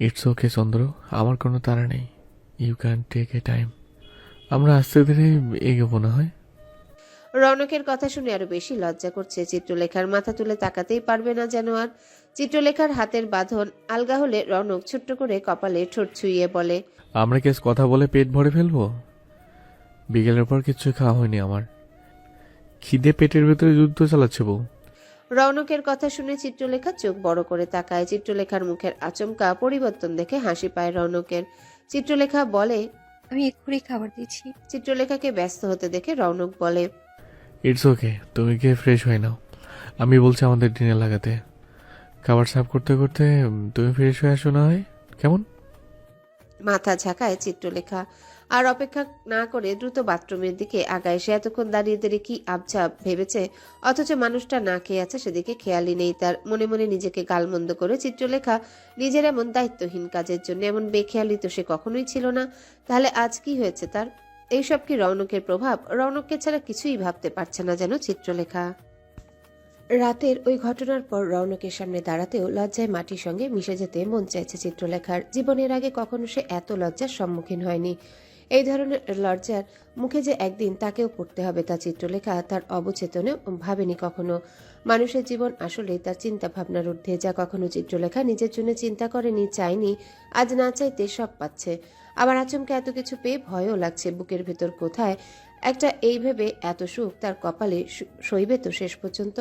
It's okay চন্দ্র আমার কোনো তাড়া নেই। You can take a time আমরা আস্তে ধীরে এগোবো না হয়? রৌনকের কথা শুনে আরও বেশি লজ্জা করছে চিত্রলেখার মাথা তুলে তাকাতেই পারবে না যেন আর। চিত্রলেখার হাতের বাঁধন আলগা হলে রৌনক ছোট্ট করে কপালে ঠোঁট ছুঁয়ে বলে আমরা কেস কথা বলে পেট ভরে ফেলব? বিকেলের পর কিচ্ছু খাওয়া হয়নি আমার। খিদে পেটের ভেতরে যুদ্ধ চালাচ্ছে বউ। রৌনকের কথা শুনে চিত্রলেখা চোখ বড় করে তাকায়। চিত্রলেখার মুখের আচমকা পরিবর্তন দেখে হাসি পায় রৌনকের। চিত্রলেখা বলে আমি এক্ষুনি খাবার দিচ্ছি। চিত্রলেখাকে ব্যস্ত হতে দেখে রৌনক বলে ইটস ওকে তুমি গিয়ে ফ্রেশ হয়ে নাও। আমি বলছি আমাদের ডিনার লাগাতে। খাবার সার্ভ করতে করতে তুমি ফ্রেশ হয়ে আসো না হয়? কেমন? মাথা ঝাঁকায় চিত্রলেখা। আর অপেক্ষা না করে দ্রুত বাথরুমের দিকে আগায়। সে এতক্ষণ দাঁড়িয়ে দাঁড়িয়ে কি আবছাব ভেবেছে? অথচ মানুষটা না খেয়ে আছে, সেদিকে খেয়ালই নেই তার। মনে মনে নিজেকে গালমন্দ করে চিত্রলেখা নিজের এমন দায়িত্বহীন কাজের জন্য, এমন বেখেয়ালি তো সে কখনোই ছিল না। তাহলে আজ কি হয়েছে তার? এইসব কি রৌনকের প্রভাব? রৌনককে ছাড়া কিছুই ভাবতে পারছে না যেন চিত্রলেখা। রাতের ওই ঘটনার পর রৌনকের সামনে দাঁড়াতেও লজ্জায় মাটির সঙ্গে মিশে যেতে মন চাইছে চিত্রলেখার। জীবনের আগে কখনো সে এত লজ্জার সম্মুখীন হয়নি। এই ধরনের লজ্জার মুখে যে একদিন তাকেও পড়তে হবে তা চিত্রলেখা তার অবচেতনে ভাবেনি কখনো। মানুষের জীবন আসলেই তার চিন্তা ভাবনার ঊর্ধ্বে যা কখনো চিত্রলেখা নিজের জন্য চিন্তা করেনি, চায়নি, আজ না চাইতে সব পাচ্ছে। আবার আচমকা এত কিছু পেয়ে ভয়ও লাগছে বুকের ভেতর কোথায়। একটা এই ভেবে এত সুখ তার কপালে সইবে তো শেষ পর্যন্ত।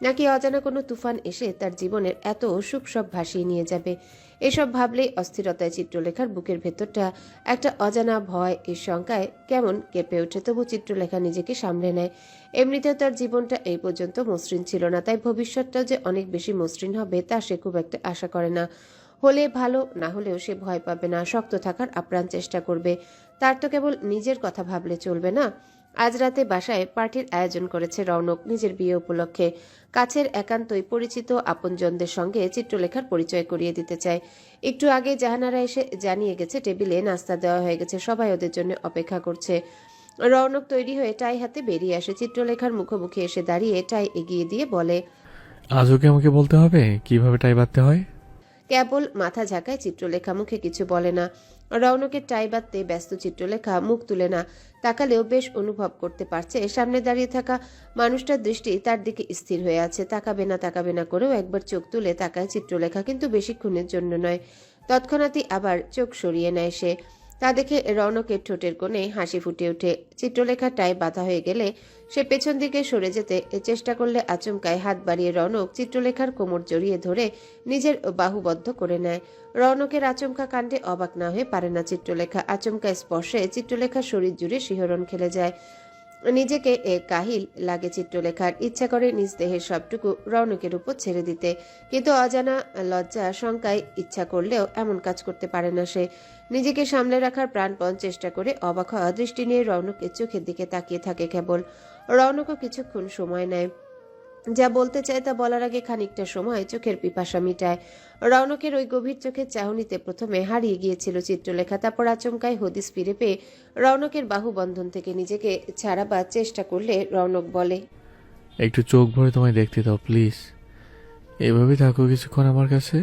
নাকি অজানা কোনো তুফান এসে তার জীবনের এত সুখ সব ভাসিয়ে নিয়ে যাবে? এসব ভাবলেই অস্থিরতায় চিত্রলেখার বুকের ভেতরটা একটা অজানা ভয় এর শঙ্কায় কেমন কেঁপে ওঠে। তবু চিত্রলেখা নিজেকে সামলে নেয়। এমনিতেও তার জীবনটা এই পর্যন্ত মসৃণ ছিল না, তাই ভবিষ্যৎটাও যে অনেক বেশি মসৃণ হবে তা সে খুব একটা আশা করে না। হলে ভালো, না হলেও সে ভয় পাবে না, শক্ত থাকার আপ্রাণ চেষ্টা করবে। তার তো কেবল নিজের কথা ভাবলে চলবে না। আজ রাতে বাসায় পার্টির আয়োজন করেছে রৌনক নিজের বিয়ে উপলক্ষে। কাছের একান্তই পরিচিত আপনজনদের সঙ্গে চিত্রলেখার পরিচয় করিয়ে দিতে চায়। একটু আগে জাহানারা এসে জানিয়ে গেছে টেবিলে নাস্তা দেওয়া হয়ে গেছে সবাই ওদের জন্য অপেক্ষা করছে। রৌনক তৈরি হয়ে টাই হাতে বেরিয়ে আসে চিত্রলেখার মুখোমুখি এসে দাঁড়িয়ে টাই এগিয়ে দিয়ে বলে আজও কি আমাকে বলতে হবে? কীভাবে টাই বাঁধতে হয়? কেবল মাথা ঝাঁকায় চিত্রলেখা মুখে কিছু বলে না। রৌনকের টাই বাঁধতে ব্যস্ত চিত্রলেখা মুখ তুলে না তাকালেও বেশ অনুভব করতে পারছে। সামনে দাঁড়িয়ে থাকা মানুষটার দৃষ্টি তার দিকে স্থির হয়ে আছে। তাকাবে না তাকাবে না করেও একবার চোখ তুলে তাকায় চিত্রলেখা, কিন্তু বেশিক্ষণের জন্য নয়। তৎক্ষণাৎই আবার চোখ সরিয়ে নেয় সে। তা দেখে রৌনকের ঠোঁটের কোণে হাসি ফুটে ওঠে। চিত্রলেখার টাই বাধা হয়ে গেলে সে পেছন দিকে সরে যেতে চেষ্টা করলে আচমকায় হাত বাড়িয়ে রৌনক চিত্রলেখার কোমর জড়িয়ে ধরে নিজের বাহুবদ্ধ করে নেয়। রৌনকের আচমকা কাণ্ডে অবাক না হয়ে পারে না চিত্রলেখা। আচমকা স্পর্শে চিত্রলেখা শরীর জুড়ে শিহরণ খেলে যায়। নিজেকে এ কাহিল লাগে চিত্রলেখার ইচ্ছা করে নিজ দেহের সবটুকু রৌনকের উপর ছেড়ে দিতে। কিন্তু অজানা লজ্জা, শঙ্কায় ইচ্ছা করলেও এমন কাজ করতে পারে না সে। নিজেকে সামলে রাখার প্রাণপণ চেষ্টা করে অবাক হওয়া দৃষ্টি নিয়ে রৌনকের চোখের দিকে তাকিয়ে থাকে কেবল। রৌনকও কিছুক্ষণ সময় নেয়। যা বলতে চায় তা বলার আগে খানিকটা সময় চোখের পিপাসা মিটায়। রৌনকের ওই গভীর চোখের চাহনিতে প্রথমে হারিয়ে গিয়েছিল চিত্রলেখা তারপর আচমকায় হদিস ফিরে পেয়ে রৌনকের বাহু বন্ধন থেকে নিজেকে ছাড়াবার চেষ্টা করলে রৌনক বলে একটু চোখ ভরে তোমায় দেখতে দাও প্লিজ। এভাবেই থাকো কিছুক্ষণ আমার কাছে।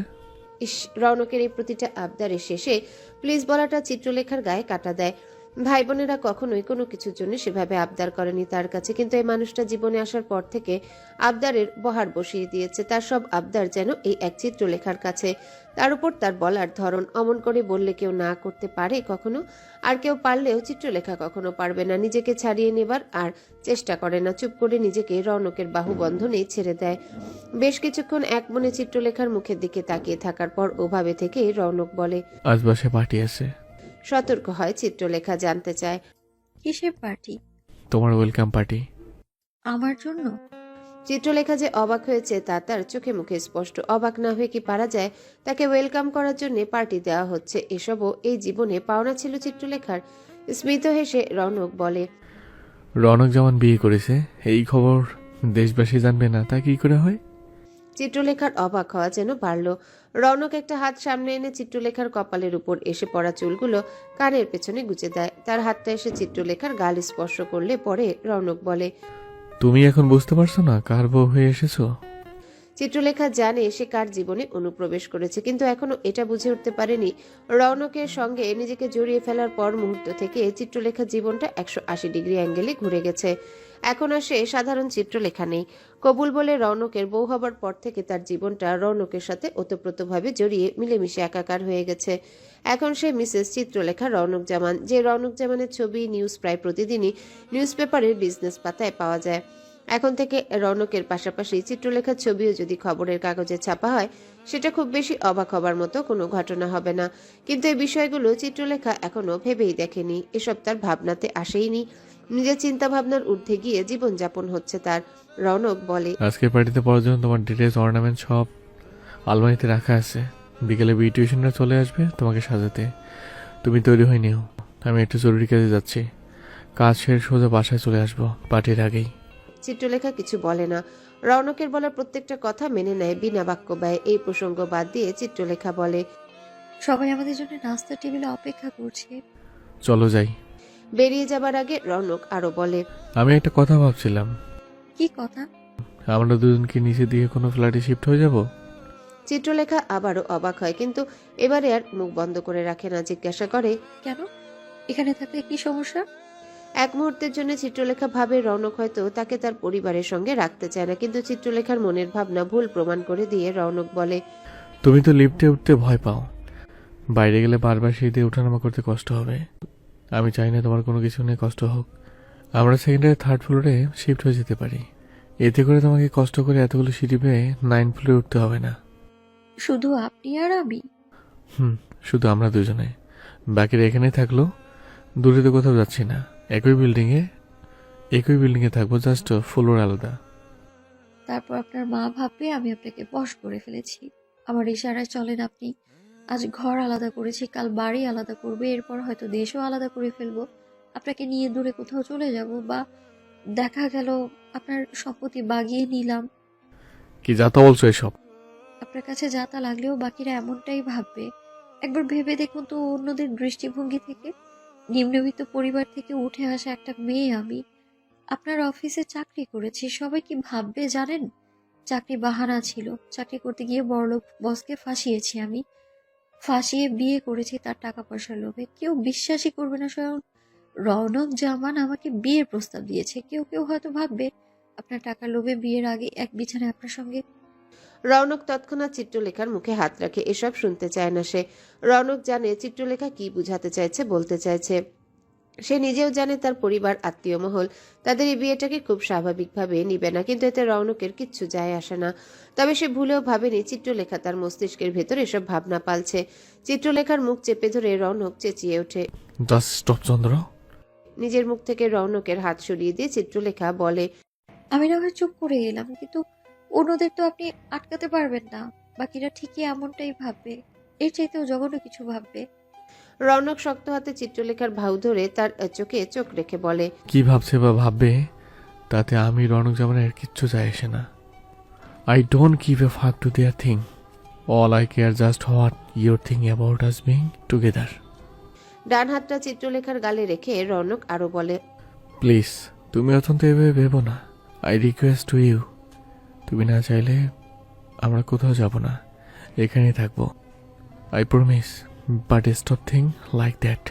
ইস রৌনকের এই প্রতিটা আবদারের শেষে প্লিজ বলাটা চিত্রলেখার গায়ে কাটা দেয়। ভাই বোনেরা কখনোই কোনো কিছুর জন্য সেভাবে আবদার করেনি তার কাছে, কিন্তু এই মানুষটা জীবনে আসার পর থেকে আবদারের বহার বসিয়ে দিয়েছে। তার সব আবদার যেন এই এক চিত্রলেখার কাছে। তার উপর তার বলার ধরন অমন করে বললে কেউ না করতে পারে কখনো, আর কেউ পারলেও চিত্রলেখা কখনো পারবে না। নিজেকে ছাড়িয়ে নেবার আর চেষ্টা করে না। চুপ করে নিজেকে রৌনকের বাহু বন্ধনে ছেড়ে দেয়। বেশ কিছুক্ষণ এক মনে চিত্রলেখার মুখের দিকে তাকিয়ে থাকার পর ওভাবে থেকে রৌনক বলে, আজ বাসে আছে। সতর্ক হয় চিত্রলেখা জানতে চায়। কিসের পার্টি? তোমার ওয়েলকাম পার্টি। আমার জন্য? চিত্রলেখা যে অবাক হয়েছে তা তার চোখে মুখে স্পষ্ট। অবাক না হয়ে কি পারা যায়? তাকে ওয়েলকাম করার জন্য পার্টি দেওয়া হচ্ছে। এসবও এই জীবনে পাওনা ছিল চিত্রলেখার। স্মিত হেসে রনক বলে রনক যেমন বিয়ে করেছে এই খবর দেশবাসী জানবে না তা কি করে হয়? চিত্রলেখার অবাক হওয়া যেন বাড়ল। রৌনক একটা হাত সামনে এনে চিত্রলেখার কপালের উপর এসে পড়া চুলগুলো কানের পেছনে গুজে দেয়। তার হাতটা এসে চিত্রলেখার গাল স্পর্শ করলে পরে রৌনক বলে, তুমি এখন বুঝতে পারছ না কার বউ হয়ে এসেছ? চিত্রলেখা জানে সে কার জীবনে অনুপ্রবেশ করেছে, কিন্তু এখনও এটা বুঝে উঠতে পারেনি। রৌনকের সঙ্গে নিজেকে জড়িয়ে ফেলার পর মুহূর্ত থেকে চিত্রলেখার জীবনটা একশো আশি ডিগ্রি অ্যাঙ্গেলে ঘুরে গেছে। এখন আর সে সাধারণ চিত্রলেখা নেই। কবুল বলে রৌনকের বউ হবার পর থেকে তার জীবনটা রৌনকের সাথে ওতপ্রোতভাবে জড়িয়ে মিলেমিশে একাকার হয়ে গেছে। এখন সে মিসেস চিত্রলেখা রৌনক জামান যে রৌনক জামানের ছবি নিউজ প্রায় প্রতিদিনই নিউজ পেপারের বিজনেস পাতায় পাওয়া যায়। এখন থেকে রৌনকের পাশাপাশি চিত্রলেখার ছবিও যদি খবরের কাগজে ছাপা হয়, সেটা খুব বেশি অবাক হবার মতো কোনো ঘটনা হবে না। কিন্তু এই বিষয়গুলো চিত্রলেখা এখনও ভেবেই দেখেনি। এসব তার ভাবনাতে আসেইনি। নিজের চিন্তা ভাবনার ঊর্ধ্বে গিয়ে জীবনযাপন হচ্ছে তার। রৌনক বলে, আজকের পার্টিতে পড়ার জন্য তোমার ডিটেলস অর্নামেন্ট সব আলমারিতে রাখা আছে। বিকেলে বিউটিশিয়ানরা চলে আসবে তোমাকে সাজাতে। তুমি তৈরি হয়ে নিও। আমি একটু জরুরি কাজে যাচ্ছি। কাজ শেষ সোজা বাসায় চলে আসব, পার্টির আগেই। চিত্রলেখা কিছু বলে না। রৌনকের বলা প্রত্যেকটা কথা মেনে নেয় বিনা বাক্য ব্যয়। এই প্রসঙ্গ বাদ দিয়ে চিত্রলেখা বলে সবাই আমাদের জন্য নাস্তার টেবিলে অপেক্ষা করছে। চলো যাই। বেরিয়ে যাবার আগে রৌনক আরও বলে আমি একটা কথা ভাবছিলাম। কি কথা? আমরা দুজনকে নিচে দিয়ে কোনো ফ্ল্যাটে শিফট হয়ে যাব? চিত্রলেখা আবারও অবাক হয় কিন্তু এবারে আর মুখ বন্ধ করে রাখে না জিজ্ঞাসা করে কেন? এখানে থাকলে কি সমস্যা? এক মুহূর্তের জন্য চিত্রলেখা ভাবে রৌনক হয়তো তাকে তার পরিবারের সঙ্গে রাখতে চায় না কিন্তু চিত্রলেখার মনের ভাবনা ভুল প্রমাণ করে দিয়ে রৌনক বলে তুমি তো লিফটে উঠতে ভয় পাও। বাইরে গেলে বারবার সিঁড়িতে ওঠানামা করতে কষ্ট হবে। আমি চাই না তোমার কোনো কিছু নিয়ে কষ্ট হোক। আমরা সেকেন্ডারি থার্ড ফ্লোরে শিফট হয়ে যেতে পারি। এতে করে তোমাকে কষ্ট করে এতগুলো সিঁড়ি পেয়ে নাইন ফ্লোরে উঠতে হবে না। শুধু আপনি আর আমি? হুম শুধু আমরা দুজনে। বাকিরা এখানেই থাকল। দূরে তো কোথাও যাচ্ছি না। একই বিল্ডিংয়ে একই বিল্ডিংয়ে থাকব জাস্ট ফ্লোর আলাদা। তারপর আপনার মা ভাববে আমি আপনাকে বশ করে ফেলেছি। আমার ইশারায় চলেন আপনি। আজ ঘর আলাদা করেছি কাল বাড়ি আলাদা করবে এরপর হয়তো দেশও আলাদা করে ফেলব। আপনাকে নিয়ে দূরে কোথাও চলে যাব বা দেখা গেল আপনার সম্পত্তি বাগিয়ে নিলাম। কি যাতা বলছো এসব? আপনার কাছে যা তা লাগলেও বাকিরা এমনটাই ভাববে। একবার ভেবে দেখুন তো অন্যদের দৃষ্টিভঙ্গি থেকে। নিম্নবিত্ত পরিবার থেকে উঠে আসা একটা মেয়ে আমি। আপনার অফিসে চাকরি করেছি, সবাই কি ভাববে জানেন? চাকরি বাহানা ছিল। চাকরি করতে গিয়ে বড়লোক বসকে ফাঁসিয়েছি আমি। ফাঁসিয়ে বিয়ে করেছি তার টাকা পয়সার লোভে। কেউ বিশ্বাসই করবে না স্বয়ং। রৌনক জামান আমাকে বিয়ের প্রস্তাব দিয়েছে। কেউ কেউ হয়তো ভাববে, আপনার টাকার লোভে বিয়ের আগে এক বিছানায় আপনার সঙ্গে রৌনক তৎক্ষণাৎ চিত্রলেখার মুখে হাত রাখে এসব শুনতে চায় না সে। রৌনক জানে চিত্রলেখা কি বুঝাতে চাইছে বলতে চাইছে। সে নিজেও জানে তার পরিবার আত্মীয় মহল তাদের এই বিয়েটাকে খুব স্বাভাবিকভাবে নিবে না কিন্তু এতে রৌনকের কিচ্ছু যায় আসে না। তবে সে ভুলেও ভাবেনি চিত্রলেখা তার মস্তিষ্কের ভেতর এসব ভাবনা পালছে। চিত্রলেখার মুখ চেপে ধরে রৌনক চেঁচিয়ে ওঠে। জাস্ট স্টপ চন্দ্র নিজের মুখ থেকে রৌনকের হাত সরিয়ে দিয়ে চিত্রলেখা বলে আমি না হয় চুপ করে গেলাম কিন্তু অন্যদের তো আপনি আটকাতে পারবেন না। বাকিরা ঠিকই এমনটাই ভাববে। এর চাইতেও জঘন্য কিছু ভাববে। রৌনক শক্ত হাতে চিত্রলেখার ভাউ ধরে তার চোখে চোখ রেখে বলে কি ভাবছে বা ভাববে? তাতে আমি রনক জামানের কিচ্ছু যায় আসে না। I don't give a fuck to their thing all I care just what your thing about us being together ডান হাতটা চিত্রলেখার গালে রেখে রৌনক আরও বলে প্লিজ তুমি অত্যন্ত এভাবে ভেবো না। আই রিকোয়েস্ট টু ইউ তুমি না চাইলে আমরা কোথাও যাব না। এখানেই থাকব। I promise but stop thing like that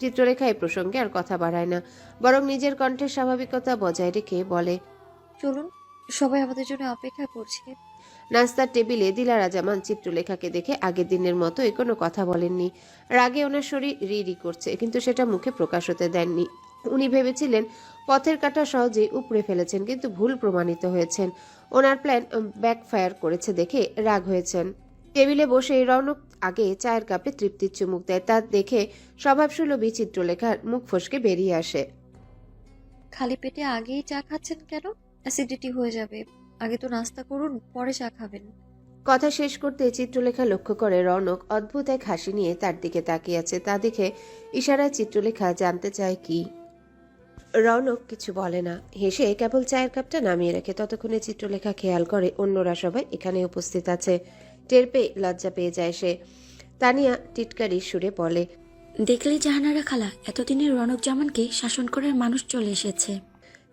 Chitralekha এই প্রসঙ্গে আর কথা বাড়ায় না। বরং নিজের কণ্ঠের স্বাভাবিকতা বজায় রেখে বলে চলুন সবাই আমাদের জন্য অপেক্ষা করছে। নাস্তার টেবিলে দিলারা জামান চিত্রলেখাকে দেখে আগের দিনের মতোই কোনো কথা বলেননি। রাগে ওনার শরীর রি রি করছে কিন্তু সেটা মুখে প্রকাশ হতে দেননি। উনি ভেবেছিলেন পথের কাটা সহজেই উপড়ে ফেলেছেন কিন্তু ভুল প্রমাণিত হয়েছেন। ওনার প্ল্যান ব্যাকফায়ার করেছে দেখে রাগ হয়েছেন। টেবিলে বসে রৌনক আগে চায়ের কাপে তৃপ্তির চুমুক দেয় তা দেখে স্বভাবসুলভ চিত্রলেখার মুখ ফসকে বেরিয়ে আসে। খালি পেটে আগেই চা খাচ্ছেন কেন? অ্যাসিডিটি হয়ে যাবে। আগে তো নাস্তা করুন পরে চা খাবেন। কথা শেষ করতে চিত্রলেখা লক্ষ্য করে রনক অদ্ভুত এক হাসি নিয়ে তার দিকে তাকিয়ে আছে। তা দেখে ইশারায় চিত্রলেখা জানতে চায় কি? রনক কিছু বলে না। হেসে কেবল চায়ের কাপটা নামিয়ে রাখে। ততক্ষণে চিত্রলেখা খেয়াল করে অন্যরা সবাই এখানে উপস্থিত আছে। টের পেয়ে লজ্জা পেয়ে যায় সে। তানিয়া টিটকারি সুরে বলে দেখলে জাহানারা খালা এতদিনে রনক জামানকে শাসন করার মানুষ চলে এসেছে।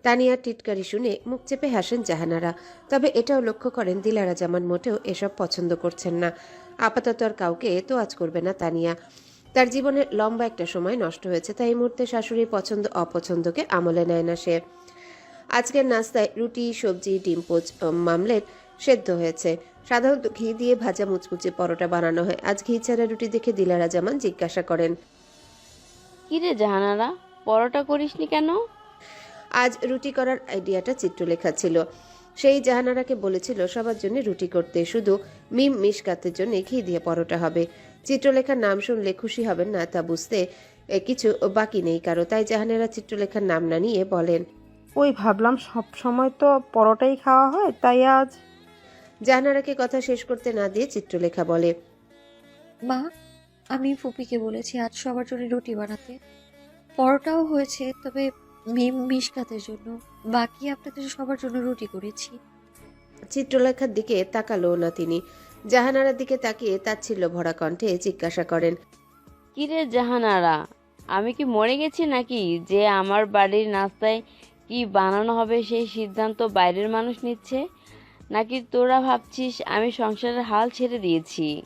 তানিয়া টিটকারি শুনে মুখ চেপে হাসেন জাহানারা। তবে এটাও লক্ষ্য করেন দিলারা জামান মোটেও এসব পছন্দ করছেন না। আপাতত আর কাউকে তো আজ করবে না তানিয়া। তার জীবনের লম্বা একটা সময় নষ্ট হয়েছে তাই এই মুহূর্তে শাশুড়ির পছন্দ অপছন্দকে আমলে নেয় না সে। আজকের নাস্তায় রুটি সবজি ডিম পোচ মামলেট সেদ্ধ হয়েছে। সাধারণত ঘি দিয়ে ভাজা মুচমুচে পরোটা বানানো হয়। আজ ঘি ছাড়া রুটি দেখে দিলারা জামান জিজ্ঞাসা করেন। কিরে জাহানারা পরোটা করিসনি কেন? আজ রুটি করার আইডিয়াটা চিত্রলেখা ছিল। সেই জাহানারাকে বলেছিল সবার জন্য রুটি করতে শুধু মিম মিশকাতের জন্য ঘি দিয়ে পরোটা হবে। চিত্রলেখার নাম শুনলে খুশি হবেন না তা বুঝতে কিছু বাকি নেই কারও। তাই জাহানেরা চিত্রলেখার নাম না নিয়ে বলেন ওই ভাবলাম সব সময় তো পরোটাই খাওয়া হয় তাই আজ। জাহানারাকে কথা শেষ করতে না দিয়ে চিত্রলেখা বলে মা আমি ফুপিকে বলেছি আজ সবার জন্য রুটি বানাতে। পরোটাও হয়েছে তবে মিম মিশকাতের জন্য। বাকি আপনাদের সবার জন্য রুটি করেছি। চিত্রলেখার দিকে তাকালো না তিনি। জাহানারার দিকে তাকিয়ে তাচ্ছিল্য ভরা কণ্ঠে জিজ্ঞাসা করেন কিরে জাহানারা আমি কি মরে গেছি নাকি? যে আমার বাড়ির নাস্তায় কি বানানো হবে সেই সিদ্ধান্ত বাইরের মানুষ নিচ্ছে? নাকি তোরা ভাবছিস আমি সংসারের হাল ছেড়ে দিয়েছি?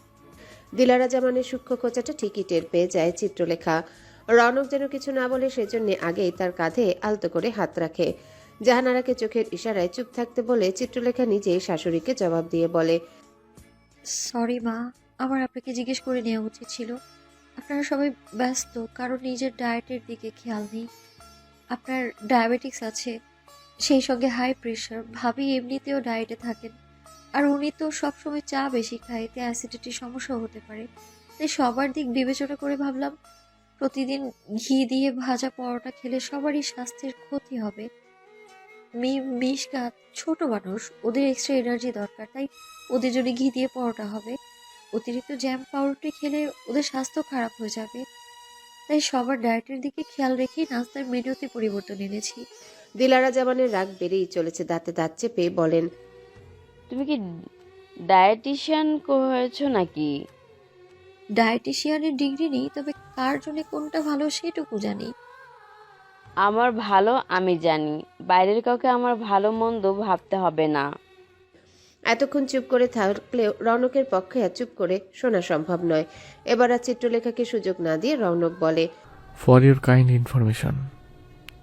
দিলারা জামানের সূক্ষ্ম খোঁচাটা ঠিকই টের পেয়ে যায় চিত্রলেখা। রনক যেন কিছু না বলে সেজন্য আগেই তার কাঁধে আলতো করে হাত রাখে। জাহানারাকে চোখের ইশারায় চুপ থাকতে বলে চিত্রলেখা নিজেই শাশুড়িকে জবাব দিয়ে বলে সরি মা। আমার আপনাকে জিজ্ঞেস করে নেওয়া উচিত ছিল। আপনারা সবাই ব্যস্ত, কারণ নিজের ডায়েটের দিকে খেয়াল নেই। আপনার ডায়াবেটিক্স আছে, সেই সঙ্গে হাই প্রেশার ভাবি এমনিতেও ডায়েটে থাকেন। আর উনি তো সবসময় চা বেশি খায় এতে অ্যাসিডিটির সমস্যা হতে পারে। তাই সবার দিক বিবেচনা করে ভাবলাম, প্রতিদিন ঘি দিয়ে ভাজা পরোটা খেলে সবারই স্বাস্থ্যের ক্ষতি হবে। মি, মিশকাত ছোট মানুষ, ওদের এক্সট্রা এনার্জি দরকার, তাই ওদের জন্য ঘি দিয়ে পরোটা হবে। অতিরিক্ত জ্যাম পাউরুটি খেলে ওদের স্বাস্থ্য খারাপ হয়ে যাবে। তাই সবার ডায়েটের দিকে খেয়াল রেখেই নাস্তার মেনুতে পরিবর্তন এনেছি। দিলারা জামানের রাগ বেড়েই চলেছে দাঁতে দাঁত চেপে বলেন তুমি কি ডায়েটিশিয়ান হয়েছো নাকি? ডায়েটিশিয়ানের ডিগ্রি নেই তবে কার জন্য কোনটা ভালো সেটুকু জানি। আমার ভালো আমি জানি বাইরের কাউকে আমার ভালো মন্দ ভাবতে হবে না। এতক্ষণ চুপ করে থাকলেও রৌনকের পক্ষে আর চুপ করে শোনা সম্ভব নয়। এবার আর চিত্রলেখাকে সুযোগ না দিয়ে রৌনক বলে ফর ইউর কাইন্ড ইনফরমেশন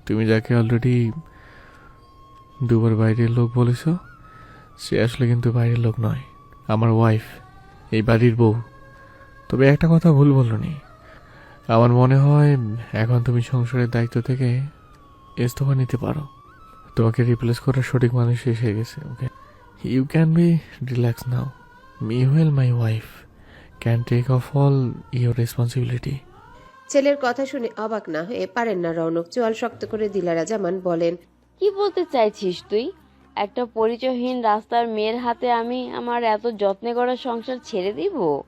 তুমি যাকে অলরেডি দুবার বাইরের লোক বলেছ, সে আসলে কিন্তু বাইরের লোক নয়, আমার ওয়াইফ এই বাড়ির বউ। তবে একটা কথা ভুল বলনি আমার মনে হয় এখন তুমি সংসারের দায়িত্ব থেকে ইস্তফা নিতে পারো। তোমাকে রিপ্লেস করার সঠিক মানুষ এসে গেছে okay can be relax now me well my wife can take off all your responsibility ছেলের কথা শুনে অবাক না হয়ে পারেন না রৌনক চোয়াল শক্ত করে দিলারা জামান বলেন কি বলতে চাইছিস তুই? একটা পরিচয়হীন রাস্তার মেয়ের হাতে আমি আমার এত যত্নে করা সংসার ছেড়ে দিব?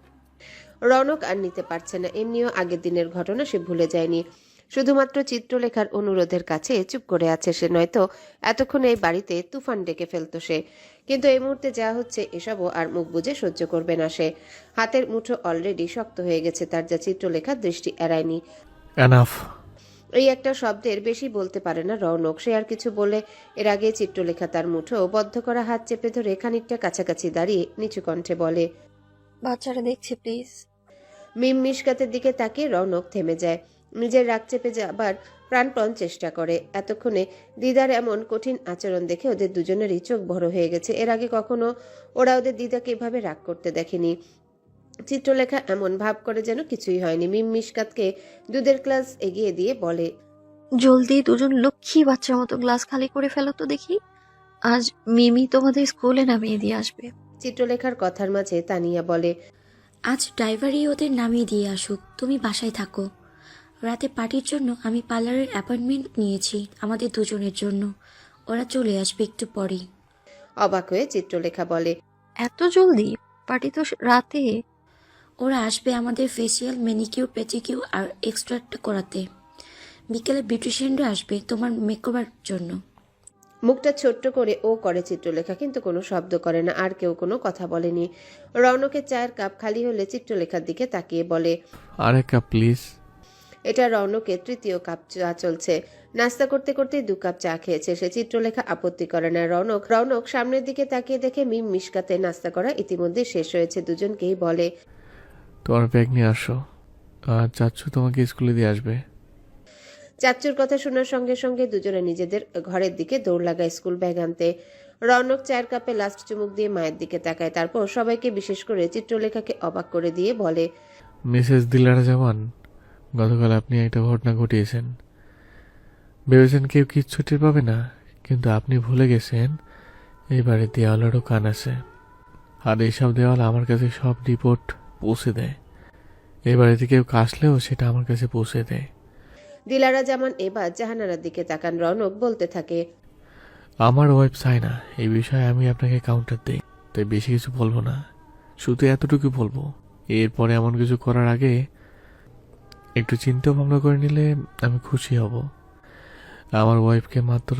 রৌনক আর নিতে পারছে না এমনিও আগের দিনের ঘটনা সে ভুলে যায়নি। শুধুমাত্র চিত্রলেখার অনুরোধের কাছে চুপ করে আছে সে নয়তো এতক্ষণ এই বাড়িতে তুফান ডেকে ফেলতো সে। কিন্তু এই মুহূর্তে যা হচ্ছে এসবও আর মুখ বুঝে সহ্য করবে না সে। হাতের মুঠো অলরেডি শক্ত হয়ে গেছে তার যা চিত্রলেখার দৃষ্টি এড়ায়নি। এনাফ এই একটা শব্দের বেশি বলতে পারে না রৌনক সে আর কিছু বলে এর আগে চিত্রলেখা তার মুঠো বদ্ধ করা হাত চেপে ধরে খানিকটা কাছাকাছি দাঁড়িয়ে নিচু কণ্ঠে বলে বাচ্চারা দেখছে প্লিজ। মিম মিশকাতের দিকে তাকিয়ে রৌনক থেমে যায়। নিজের রাগ চেপে যাবার প্রাণপণ চেষ্টা করে। এতক্ষণে দিদার এমন কঠিন আচরণ দেখে ওদের দুজনেরই চোখ বড় হয়ে গেছে। এর আগে কখনো ওরা ওদের দিদাকে এভাবে রাগ করতে দেখেনি। চিত্রলেখা এমন ভাব করে যেন কিছুই হয়নি। মিম মিশকাতকে দুধের ক্লাস এগিয়ে দিয়ে বলে জলদি দুজন লক্ষ্মী বাচ্চার মতো গ্লাস খালি করে ফেলো তো দেখি। আজ মিমি তোমাদের স্কুলে নামিয়ে দিয়ে আসবে। চিত্রলেখার কথার মাঝে তানিয়া বলে আজ ড্রাইভারই ওদের নামিয়ে দিয়ে আসুক। তুমি বাসায় থাকো। রাতে পার্টির জন্য আমি পার্লারের অ্যাপয়েন্টমেন্ট নিয়েছি আমাদের দুজনের জন্য। ওরা চলে আসবে একটু পরেই। অবাক হয়ে চিত্রলেখা বলে এত জলদি? পার্টি তো রাতে। ওরা আসবে আমাদের ফেসিয়াল ম্যানিকিউর পেটিকিউর আর এক্সট্রাক্ট করাতে। বিকেলে বিউটিশিয়ানরা আসবে তোমার মেকওভার জন্য। মুখটা ছোট্ট করে ও করে চিত্রলেখা কিন্তু কোনো শব্দ করে না আর কেউ কোনো কথা বলেনি। রৌনকের চায়ের কাপ খালি হলে চিত্রলেখার দিকে তাকিয়ে বলে আর এক কাপ প্লিজ এটা রৌনকের তৃতীয় কাপ চা চলছে। নাস্তা করতে করতে দু কাপ চা খেয়েছে সে। চিত্রলেখা আপত্তি করে না। রৌনক রৌনক সামনের দিকে তাকিয়ে দেখে মিম মিশকাতে নাস্তা করা ইতিমধ্যে শেষ হয়েছে। দুজনকেই বলে তোমার ব্যাগ নিয়ে আসো। আর চাচ্ছু তোমাকে স্কুলে দিয়ে আসবে। চাচ্চুর কথা শোনার সঙ্গে সঙ্গে দুজনে নিজেদের ঘরের দিকে দৌড় লাগায় স্কুল ব্যাগ আনতে। রৌনক চায়ের কাপে লাস্ট চুমুক দিয়ে মায়ের দিকে তাকায়। তারপর সবাইকে বিশেষ করে চিত্রলেখাকে অবাক করে দিয়ে বলে মিসেস দিলারা জামান গতকাল আপনি একটা ঘটনা ঘটিয়েছেন। ভেবেছেন কেউ কিচ্ছু টের পাবে না কিন্তু আপনি ভুলে গেছেন এই বাড়ির দেওয়ালেরও কান আছে। আর এইসব দেওয়াল আমার কাছে সব রিপোর্ট পৌঁছে দেয়। এই বাড়িতে কেউ কাশলেও সেটা আমার কাছে পৌঁছে দেয়। দিলারা যেমন এবার জাহানারার দিকে তাকান রৌনক বলতে থাকে আমার ওয়াইফ চায় না এই বিষয়ে আমি আপনাকে কাউন্টার দিই তাই বেশি কিছু বলব না। শুধু এতটুকু বলব এরপরে এমন কিছু করার আগে একটু চিন্তা ভাবনা করে নিলে আমি খুশি হব। আমার ওয়াইফকে মাত্র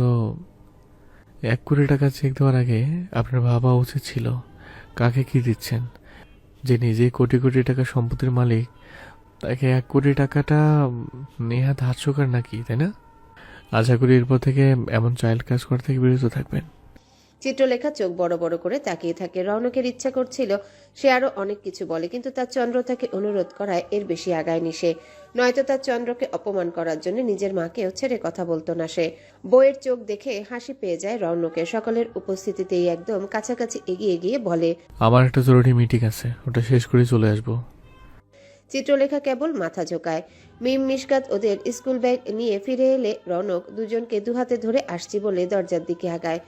এক কোটি টাকা চেক দেওয়ার আগে আপনার ভাবা উচিত ছিল। কাকে কি দিচ্ছেন? যে নিজে কোটি কোটি টাকা সম্পত্তির মালিক, তাকে এক কোটি টাকাটা নেহাত হাস্যকর নাকি, তাই না? আশা করি এরপর থেকে এমন চাইল্ড কাজ করা থেকে বিরত থাকবেন। চিত্রলেখা চোখ বড় বড় করে তাকিয়ে থাকে। রৌনকের ইচ্ছা করছিল সে আরও অনেক কিছু বলে, কিন্তু তার চন্দ্র তাকে অনুরোধ করায় এর বেশি আগায়নি সে। নয়তো তার চন্দ্রকে অপমান করার জন্য নিজের মাকেও ছেড়ে কথা বলতো না সে। বইয়ের চোখ দেখে হাসি পেয়ে যায় রৌনকের সকলের উপস্থিতিতেই একদম কাছাকাছি এগিয়ে গিয়ে বলে আমার একটা জরুরি মিটিং আছে ওটা শেষ করে চলে আসব। চিত্রলেখা কেবল মাথা ঝোকায়। মিম মিশকাত ওদের স্কুল ব্যাগ নিয়ে ফিরে এলে রনক দুজনকে দুহাতে ধরে আসছি বলে দরজার দিকে আগায়।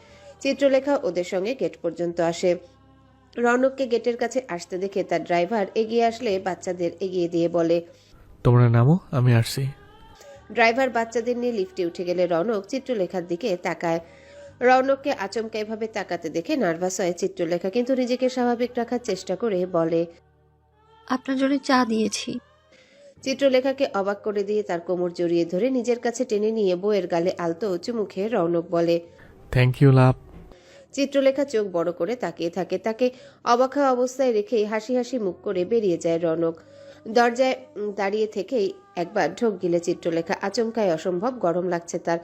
চিত্রলেখা ওদের সঙ্গে গেট পর্যন্ত আসে। রনককে গেটের কাছে আসতে দেখে তার ড্রাইভার এগিয়ে আসলে বাচ্চাদের এগিয়ে দিয়ে বলে তোমরা নামো আমি আসছি। ড্রাইভার বাচ্চাদের নিয়ে লিফটে উঠে গেলে রনক চিত্রলেখার দিকে তাকায়। রনককে আচমকা এভাবে তাকাতে দেখে নার্ভাস হয় চিত্রলেখা কিন্তু নিজেকে স্বাভাবিক রাখার চেষ্টা করে বলে আপনার জন্য চা দিয়েছি। চিত্রলেখাকে অবাক করে দিয়ে তার কোমর জড়িয়ে ধরে নিজের কাছে টেনে নিয়ে বইয়ের গালে আলতো চুমুখে রৌনক বলে থ্যাংক ইউ লাভ চিত্রলেখা চোখ বড় করে তাকিয়ে থাকে। তাকে অবাক অবস্থায় রেখে হাসি হাসি মুখ করে বেরিয়ে যায় রনক। দরজায় দাঁড়িয়ে থেকেই একবার ঢোক গিলে চিত্রলেখা আচমকায় অসম্ভব গরম লাগছে তার।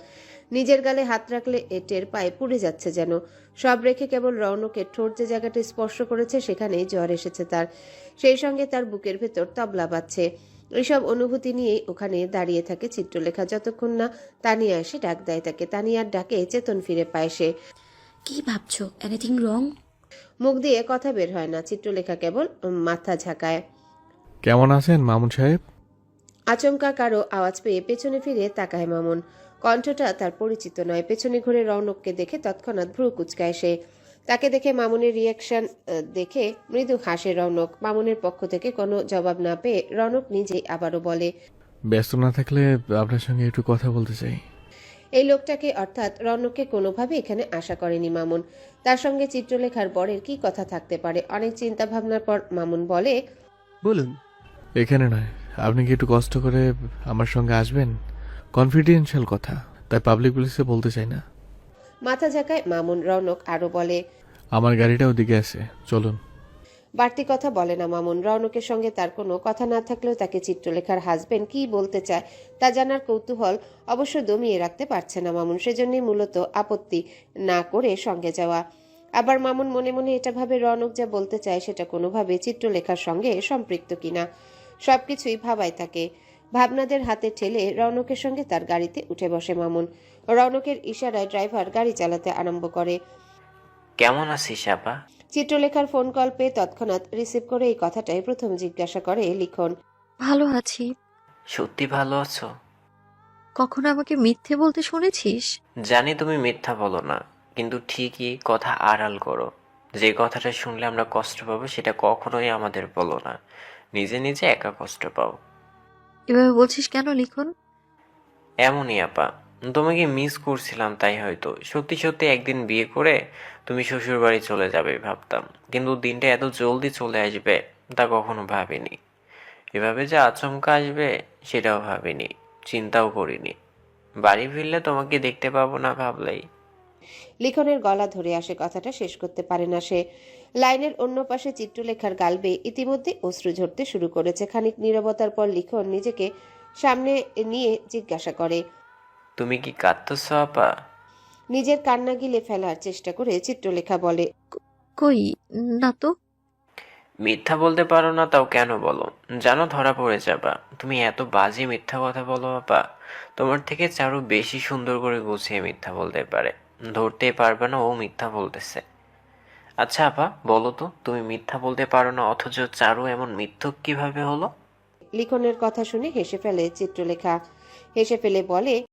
নিজের গালে হাত রাখলে এ টের পায়ে পুড়ে যাচ্ছে যেন। সব রেখে কেবল রৌনকের ঠোঁট যে জায়গাটা স্পর্শ করেছে সেখানেই জ্বর এসেছে তার। সেই সঙ্গে তার বুকের ভেতর তবলা বাজছে। এইসব অনুভূতি নিয়েই ওখানে দাঁড়িয়ে থাকে চিত্রলেখা। যতক্ষণ না তানিয়া এসে ডাক দেয় তাকে তানিয়ার ডাকে চেতন ফিরে পায় সে। কি ভাবছ? এনিথিং রং মুখ দিয়ে কথা বের হয় না। চিত্রলেখা কেবল মাথা ঝাঁকায়। কেমন আছেন মামুন সাহেব? আচমকা কারও আওয়াজ পেয়ে পেছনে ফিরে তাকায় মামুন। কণ্ঠটা তার পরিচিত নয়। পেছনে ঘুরে রৌনককে দেখে তৎক্ষণাৎ ভ্রু কুচকায় সে। তাকে দেখে মামুনের রিয়াকশন দেখে মৃদু হাসে রৌনক। মামুনের পক্ষ থেকে কোনো জবাব না পেয়ে রৌনক নিজেই আবারও বলে ব্যস্ত না থাকলে আপনার সঙ্গে একটু কথা বলতে চাই। এই লোকটাকে অর্থাৎ রৌনককে কোনোভাবে এখানে আশা করেনি মামুন। তার সঙ্গে চিত্রলেখার বরের কি কথা থাকতে পারে অনেক চিন্তা ভাবনার পর মামুন বলে বলুন এখানে নয়। আপনি কি একটু কষ্ট করে আমার সঙ্গে আসবেন? কনফিডেন্সিয়াল কথা তাই পাবলিক প্লেসে বলতে চাই না। মাথা ঝাঁকায় মামুন রৌনক আরও বলে আমার গাড়িটা ওদিকে আছে চলুন। বাড়তি কথা বলে না মামুন। রৌনকের সঙ্গে তার কোনো কথা না থাকলেও তাকে চিত্রলেখার হাজবেন্ড কি বলতে চায় তা জানার কৌতূহল অবশ্য দমিয়ে রাখতে পারছে না মামুন। সেজন্যই মূলত আপত্তি না করে সঙ্গে যাওয়া। আবার মামুন মনে মনে এটা ভাবে রৌনক যা বলতে চায় সেটা কোনোভাবে চিত্রলেখার সঙ্গে সম্পৃক্ত কিনা। সবকিছুই ভাবায় তাকে। ভাবনাদের হাতে ঠেলে রৌনকের সঙ্গে তার গাড়িতে উঠে বসে মামুন। রৌনকের ইশারায় ড্রাইভার গাড়ি চালাতে আরম্ভ করে। কেমন আছিস আপা? চিত্রলেখার ফোন কল পেয়ে তৎক্ষণাৎ রিসিভ করে এই কথাটাই প্রথম জিজ্ঞাসা করে লিখন। ভালো আছি। সত্যি ভালো আছো? কখনো আমাকে মিথ্যে বলতে শুনেছিস? জানি তুমি মিথ্যা বলো না কিন্তু ঠিকই কথা আড়াল করো। যে কথাটা শুনলে আমরা কষ্ট পাবো সেটা কখনোই আমাদের বলো না। নিজে নিজে একা কষ্ট পাও। এভাবে বলছিস কেন লিখন? এমনই আপা তোমাকে মিস করছিলাম তাই হয়তো। সত্যি সত্যি একদিন বিয়ে করে তুমি শ্বশুর বাড়ি চলে যাবে ভাবতাম কিন্তু দিনটা এত জলদি চলে আসবে তা কখনো ভাবিনি। এভাবে যে আচমকা আসবে সেটাও ভাবিনি চিন্তাও করিনি। বাড়ি ফিরলে তোমাকে দেখতে পাবো না ভাবলেই। লিখনের গলা ধরে আসে কথাটা শেষ করতে পারে না সে। লাইনের অন্য পাশে চিত্রলেখার গাল বেয়ে ইতিমধ্যে অশ্রু ঝরতে শুরু করেছে। খানিক নীরবতার পর লিখন নিজেকে সামনে নিয়ে জিজ্ঞাসা করে তুমি কি কাঁদতেছ আপা? নিজের কান্না গিলে ফেলার চেষ্টা করে চিত্রলেখা বলে কই? না তো। মিথ্যা বলতে পারো না তাও কেন বলো? জানো ধরা পড়ে যাবা। তুমি এত বাজে মিথ্যা কথা বলো আপা। তোমার থেকে চারু বেশি সুন্দর করে গুছিয়ে মিথ্যা বলতে পারে। ধরতে পারবে না ও মিথ্যা বলতেছে। আচ্ছা আপা, বলো তো, তুমি মিথ্যা বলতে পারো না, অথচ চারু এমন মিথ্যক কীভাবে হলো? লিখনের কথা শুনে হেসে ফেলে চিত্রলেখা। হেসে ফেলে বলে